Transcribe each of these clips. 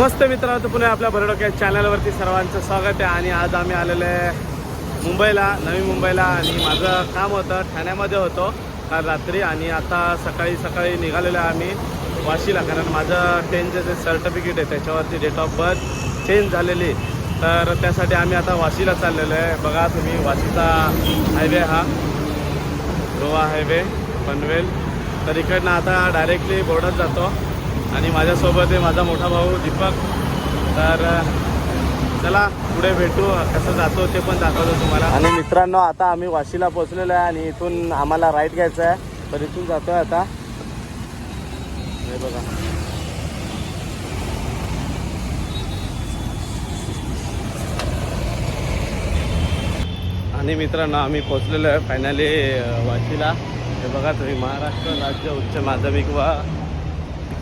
नमस्ते मित्रांनो पुणे आपल्या भरडोक्या चॅनलवरती सर्वांचं स्वागत आहे आणि आज आम्ही आलेलो आहे मुंबईला नवी मुंबईला आणि माझं काम होतं ठाण्यामध्ये होतो काल रात्री आणि आता सकाळी सकाळी निघालेलो आहे आम्ही वाशीला कारण माझं टेनचं जे सर्टिफिकेट आहे त्याच्यावरती डेट ऑफ बर्थ चेंज झालेली तर त्यासाठी आम्ही आता वाशीला चाललेलो आहे. बघा तुम्ही वाशीचा हायवे हा गोवा हायवे पनवेल. तर इकडनं आता डायरेक्टली बोर्डात जातो. आणि माझ्यासोबत आहे माझा मोठा भाऊ दीपक. तर चला पुढे भेटू कसं जातो ते पण दाखवतो तुम्हाला. आणि मित्रांनो आता आम्ही वाशीला पोहोचलेलो आहे आणि इथून आम्हाला राईट घ्यायचं आहे. तर इथून जातोय आता. हे बघा. आणि मित्रांनो आम्ही पोचलेलो आहे फायनली वाशीला. हे बघा तुम्ही महाराष्ट्र राज्य उच्च माध्यमिक व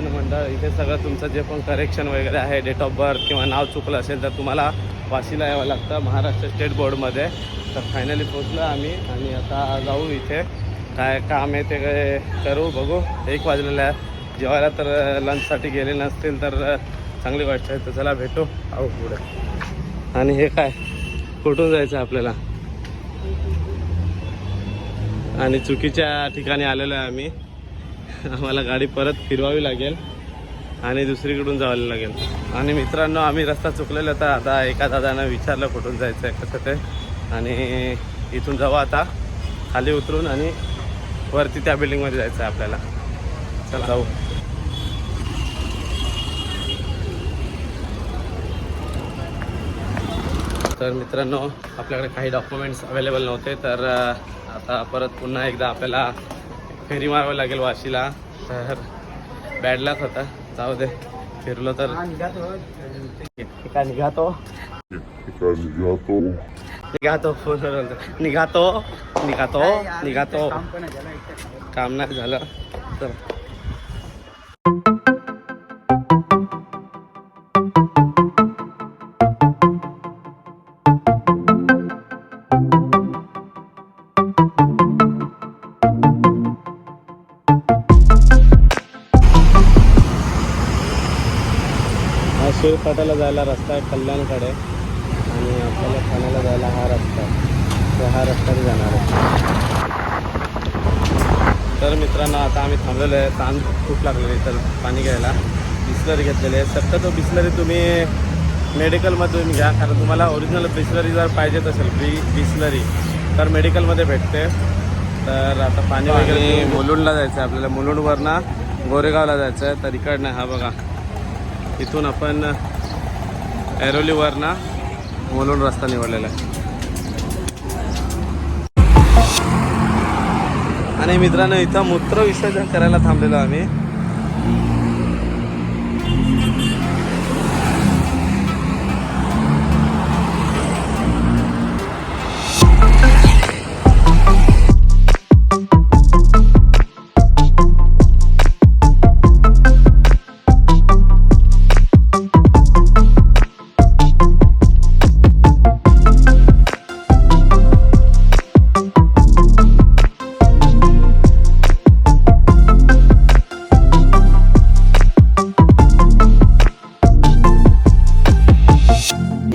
शिक्षण मंडळ इथे सगळं तुमचं जे पण करेक्शन वगैरे आहे डेट ऑफ बर्थ किंवा नाव चुकलं असेल तर तुम्हाला वाशीला यावं लागतं महाराष्ट्र स्टेट बोर्डमध्ये तर फायनली पोचलो आम्ही आणि आता जाऊ इथे. काय काम आहे ते करू बघू. एक वाजलेलं आहे. जेवायला तर लंचसाठी गेले नसतील तर चांगली गोष्ट आहे. तर चला भेटू. आहो पुढे. आणि हे काय? कुठून जायचं आहे आपल्याला? आणि चुकीच्या ठिकाणी आलेलो आहे आम्ही. आम्हाला गाडी परत फिरवावी लागेल आणि दुसरीकडून जावं लागेल. आणि मित्रांनो आम्ही रस्ता चुकलेला होता. आता एका दादानं विचारलं कुठून जायचं आहे कसं ते. आणि इथून जाऊ आता. खाली उतरून आणि वरती त्या बिल्डिंगमध्ये जायचं आहे आपल्याला. चला जाऊ. तर मित्रांनो आपल्याकडे काही डॉक्युमेंट्स अवेलेबल नव्हते. तर आता परत पुन्हा एकदा आपल्याला फेरी मारावं लागेल वाशीला. तर बॅड लक होता. जाऊ दे. फिरलो तर. काय निघातो निघातो फोन निघातो निघातो निघातो काम नाही झालं. तर शिरपाटाला जायला रस्ता आहे कल्याणकडे. आणि आपल्याला ठाण्याला जायला हा रस्ता आहे. तर हा रस्त्याने जाणार आहे. तर मित्रांनो आता आम्ही थांबलेलो आहे. ताण खूप लागलेली तर पाणी घ्यायला. बिस्लरी घेतलेली आहे. शक्यतो बिस्लरी तुम्ही मेडिकलमधून घ्या. कारण तुम्हाला ओरिजिनल बिस्लरी जर पाहिजेत असेल बी बिस्लरी तर मेडिकलमध्ये भेटते. तर आता पाणी वगैरे मुलुंडला जायचं आहे आपल्याला मुलुंडवरनं गोरेगावला जायचं आहे तर इकडनं हा बघा. इथून आपण ऐरोलीवरनं मोलून रस्ता निवडलेला आहे. आणि मित्रांनो इथं मूत्र विसर्जन करायला थांबलेलो आम्ही.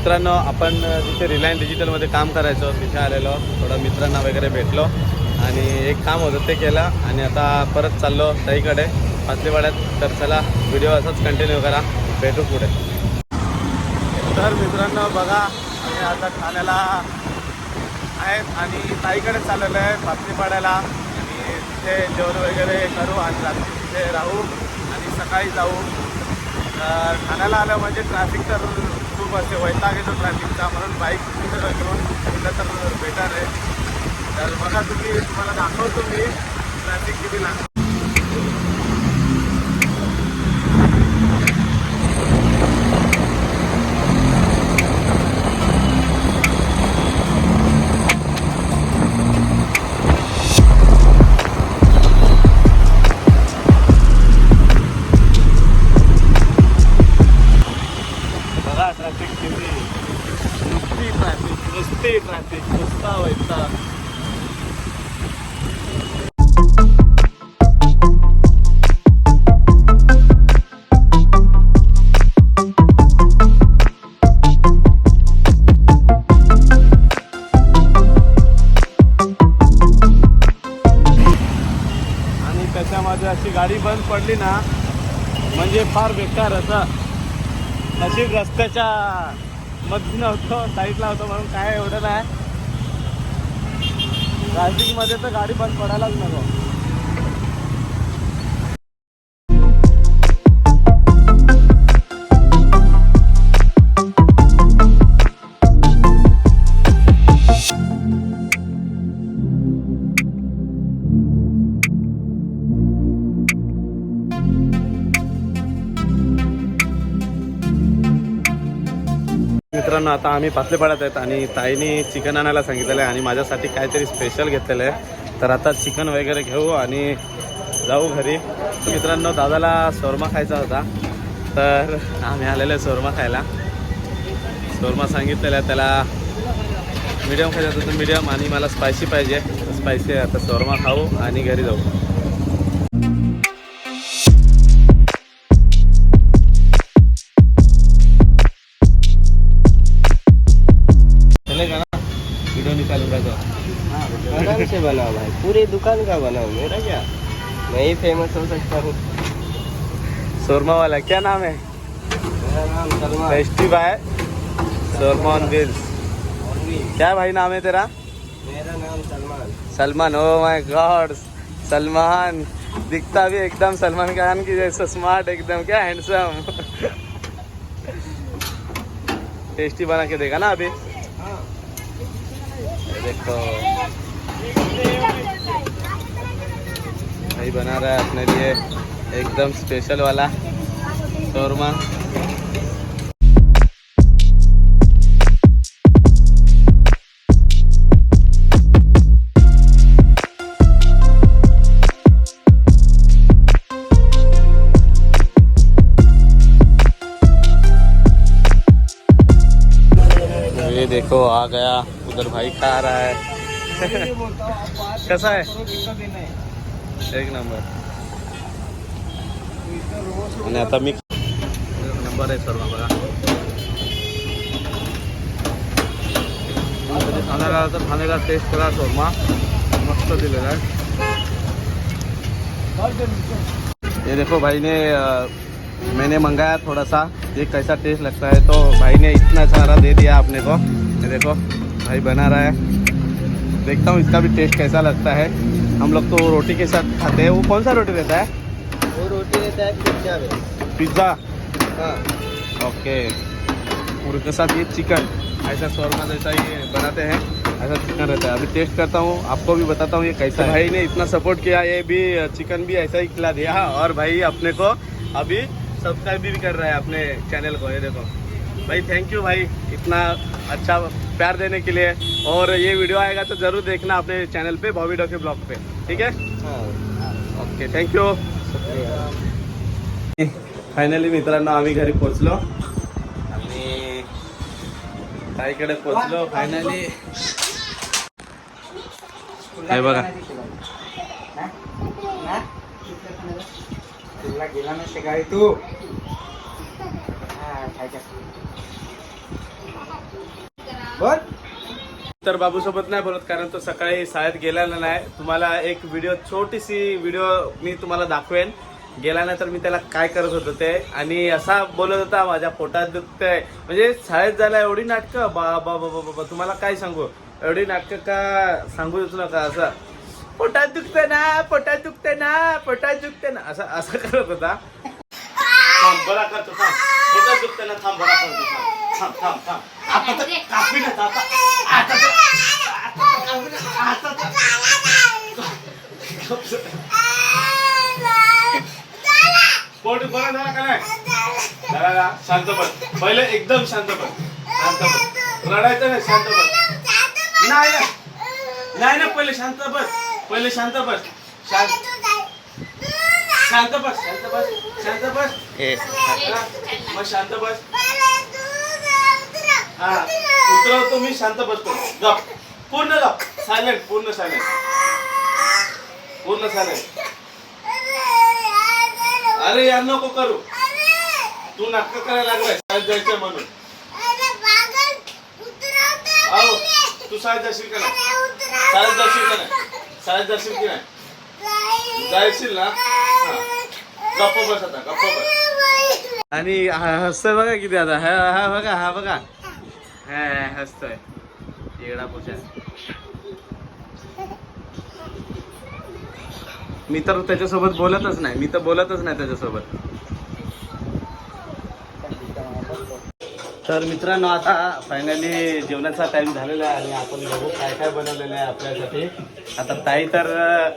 मित्रांनो आपण तिथे रिलायन्स डिजिटलमध्ये काम करायचो तिथे आलेलो. थोडं मित्रांना वगैरे भेटलो. आणि एक काम होतं ते केलं. आणि आता परत चाललो ताईकडे. पाचलेवाड्यात. तर चला व्हिडिओ असाच कंटिन्यू करा. भेटू पुढे. तर मित्रांनो बघा आम्ही आता ठाण्याला आहेत आणि ताईकडे चाललेलं आहे पाचलीपाड्याला आणि तिथे जेवण वगैरे करू आणि रात्री तिथे राहू आणि सकाळी जाऊ. तर ठाण्याला आलं म्हणजे ट्रॅफिक तर खूप असते वैताग येतो ट्रॅफिकचा म्हणून बाईक घेऊन तिथं तर बेटर आहे. तर बघा तुम्ही तुम्हाला दाखवतो मी ट्रॅफिक किती लागतो. नशीब रस्त्याच्या मधून होतो साईडला होतो म्हणून काय एवढं नाही. ट्रॅफिकमध्ये तर गाडी बंद पडायलाच नको. मित्रांनो आता आम्ही पाचले पाडत आहेत आणि ताईने चिकन आणायला सांगितलेलं आहे आणि माझ्यासाठी काहीतरी स्पेशल घेतलेलं आहे. तर आता चिकन वगैरे घेऊ आणि जाऊ घरी. मित्रांनो दादाला शोरमा खायचा होता. तर आम्ही आलेलो आहे शोरमा खायला. शोरमा सांगितलेलं आहे त्याला मीडियम खायचं होतं तर मीडियम आणि मला स्पायसी पाहिजे. स्पायसी आता शोरमा खाऊ आणि घरी जाऊ. पूरी दुकान का बनाओ मेरा क्या? मैं ही फ़ेमस हो सकता हूँ। शोरमा वाला क्या नाम है? मेरा नाम Salman tasty by shawarma on wheels क्या भाई नाम है तेरा? मेरा नाम Salman. Salman oh my god Salman. दिखता भी एकदम सलमान खान की जैसा स्मार्ट एकदम क्या हैंडसम टेस्टी बना के देगा ना अभी? हाँ। देखो। भाई बना रहा है अपने लिए एकदम स्पेशल वाला शोरमा। ये देखो, आ गया, उधर भाई खा रहा है। कैसा है? एक नंबर। आणि आता मी नंबर आहे सर्व बघा खाण्याला तर खाण्याला टेस्ट करा शोरमा। मस्त दिलेला आहे ये देखो भाई ने मैंने मंगाया थोड़ा सा ये कैसा टेस्ट लगता है। तो भाई ने इतना सारा दे दिया आपने को। ये देखो भाई बना रहा है। देखता हूँ इसका भी टेस्ट कैसा लगता है। हम लोग तो रोटी के साथ खाते हैं। वो कौन सा रोटी रहता है? वो रोटी रहता है पिज्जा पिज़्ज़ा हाँ। ओके और उसके साथ ये चिकन ऐसा शोरमा जैसा ये बनाते हैं ऐसा चिकन रहता है। अभी टेस्ट करता हूँ आपको भी बताता हूँ ये कैसा है। भाई ने इतना सपोर्ट किया ये भी चिकन भी ऐसा ही खिला दिया। और भाई अपने को अभी सब्सक्राइब भी कर रहा है अपने चैनल को ये देखो। भाई थैंक यू भाई इतना अच्छा प्यार देने के लिए। और ये वीडियो आएगा तो ज़रूर देखना अपने चैनल पे बॉबी डॉके ब्लॉग पे। ठीक है? ओके थँक्यू फायनली मित्रांनो आम्ही घरी पोचलो आणि ताईकडे पोचलो फायनली हे बघा. गेला ना तू? बोल तर बाबूसोबत नाही बोलत कारण तो सकाळी शाळेत गेलेला नाही. तुम्हाला एक व्हिडिओ छोटीशी व्हिडिओ मी तुम्हाला दाखवेन. गेल्यानंतर मी त्याला काय करत होतो ते. आणि असा बोलत होता माझ्या पोटात दुखतंय. म्हणजे शाळेत जायला एवढी नाटकं? बा बा बाबा बाबा तुम्हाला काय सांगू? एवढी नाटकं का सांगू नका असं. पोटात दुखतं ना पोटात दुखतं ना पोटात दुखतं ना असं असं करत होता. थांब बरा करतो थांब. पोटात दुखतंय थांब बरा करतो थांब. थांब थांब थांब. आता तर कापी ना आता. आता तर- आता तर- आता तर- पोट बरं झाला का नाही? झाला ना? शांत पण पहिले एकदम शांत पण शांत पण रडायचं नाही शांत पण नाही नाही. ना पहिले शांत बस. पहिले शांत बस. शांत शांत बस शांत बस शांत बस. हा, मग शांत बस. हा उतरवतो मी शांत बसतो गप पूर्ण गप सायलेंट पूर्ण सायलेंट पूर्ण सायलेंट अरे यार नको करू. तू नाटक करायला लागलाय शाळेत जायचं म्हणून. अहो तू शाळेत जाशील का नाही? शाळेत जाशील का नाही? शाळेत जाशील की नाही? जायशील ना. गप्प बस आता गप्प बस. आणि हसतोय बघा किती आता. हा हा बघा हा बघा. हा हसतोय. येडा पोचा मी तर त्याच्यासोबत बोलतच नाही. मी तर बोलतच नाही त्याच्यासोबत. तर मित्रांनो आता फायनली जेवणाचा टाइम झालेला आहे आणि आपण बघू काय काय बनवलेलं आहे आपल्यासाठी. आता ताई तर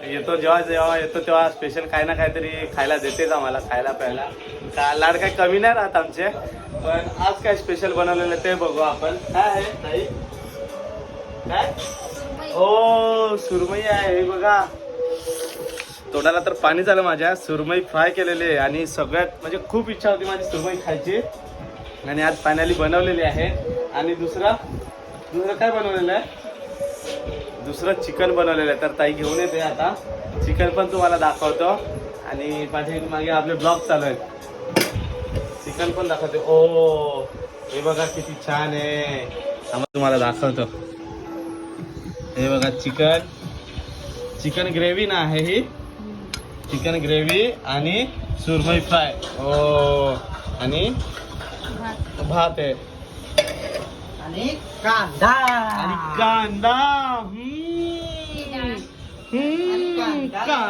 येतो जेव्हा जेव्हा येतो तेव्हा स्पेशल काही ना काहीतरी खायला देतेच आम्हाला खायला प्यायला. का- लाड काही कमी नाही राहत आमचे पण आज काय स्पेशल बनवलेलं ते बघू आपण. काय आहे ताई? काय? हो सुरमई आहे हे बघा. तोंडाला तर पाणी झालं माझ्या. सुरमई फ्राय केलेले आणि सगळ्यात म्हणजे खूप इच्छा होती माझी सुरमई खायची. आणि आज फायनली बनवलेली आहे. आणि दुसरं दुसरं काय बनवलेलं आहे? दुसरं चिकन बनवलेलं आहे. तर ताई घेऊन येते आता. चिकन पण तुम्हाला दाखवतो. आणि माझ्या मागे आपले ब्लॉग चालू आहेत. चिकन पण दाखवते. ओ हे बघा किती छान आहे. आम्हाला तुम्हाला दाखवतो. हे बघा चिकन. चिकन ग्रेव्ही ना आहे ही? चिकन ग्रेव्ही आणि सुरमई फ्राय. ओ आणि भात आहे. आणि कांदा. आणि कांदा.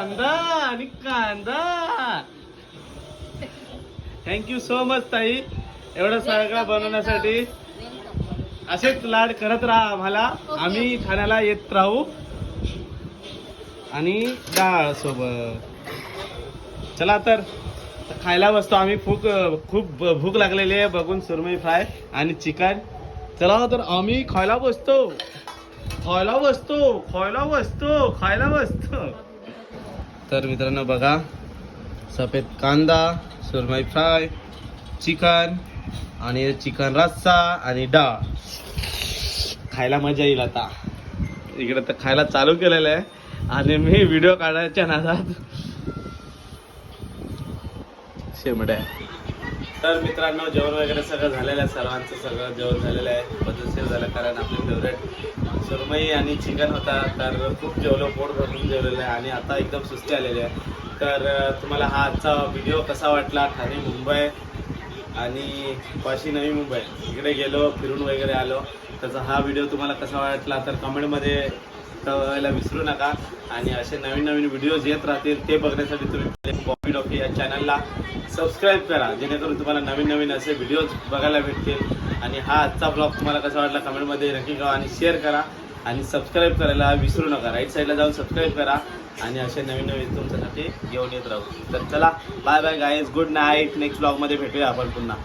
कांदा आणि कांदा. थँक्यू सो मच ताई. एवढं सगळं बनवण्यासाठी. असेच लाड करत राहा आम्हाला. आम्ही ठाण्याला येत राहू. आणि डाळ सोबत. चला तर. खायला बसतो आम्ही. खूप खूप भूक लागलेली आहे. बघून सुरमई फ्राय आणि चिकन. चला तर आम्ही खायला बसतो. खायला बसतो. खायला बसतो. खायला बसतो. तर मित्रांनो बघा. सफेद कांदा सुरमई फ्राय चिकन आणि चिकन रस्सा आणि डाळ. खायला मजा येईल आता. इकडे तर खायला चालू केलेलं आहे. आणि मी व्हिडिओ काढायच्या नादात. शेमड्या. तर मित्रांनो जेवण वगैरे सगळं झालेलं आहे सर्वांचं सगळं जेवण झालेलं आहे पद्धतशीर झालं कारण आपले फेवरेट सुरमई आणि चिकन होता तर खूप जेवलो पोट भरून जेवलेलं आहे आणि आता एकदम सुस्ती आलेली आहे. तर तुम्हाला हा आजचा व्हिडिओ कसा वाटला? ठाणे मुंबई आणि वाशी नवी मुंबई. इकडे गेलो फिरून वगैरे आलो. त्याचा हा व्हिडिओ तुम्हाला कसा वाटला? तर कमेंटमध्ये कळवायला विसरू नका. आणि असे नवीन नवीन व्हिडिओज येत राहतील ते बघण्यासाठी तुम्ही कॉफी डॉफी या चॅनलला सबस्क्राईब करा. जेणेकरून तुम्हाला नवीन नवीन असे व्हिडिओज बघायला भेटतील. आणि हा आजचा ब्लॉग तुम्हाला कसा वाटला कमेंटमध्ये नक्की करा आणि शेअर करा. आणि सबस्क्राईब करायला विसरू नका. राईट साईडला जाऊन सबस्क्राईब करा. आणि असे नवीन नवीन तुमच्यासाठी घेऊन येत राहू. तर चला bye bye guys good night next ब्लॉगमध्ये भेटूया आपण पुन्हा.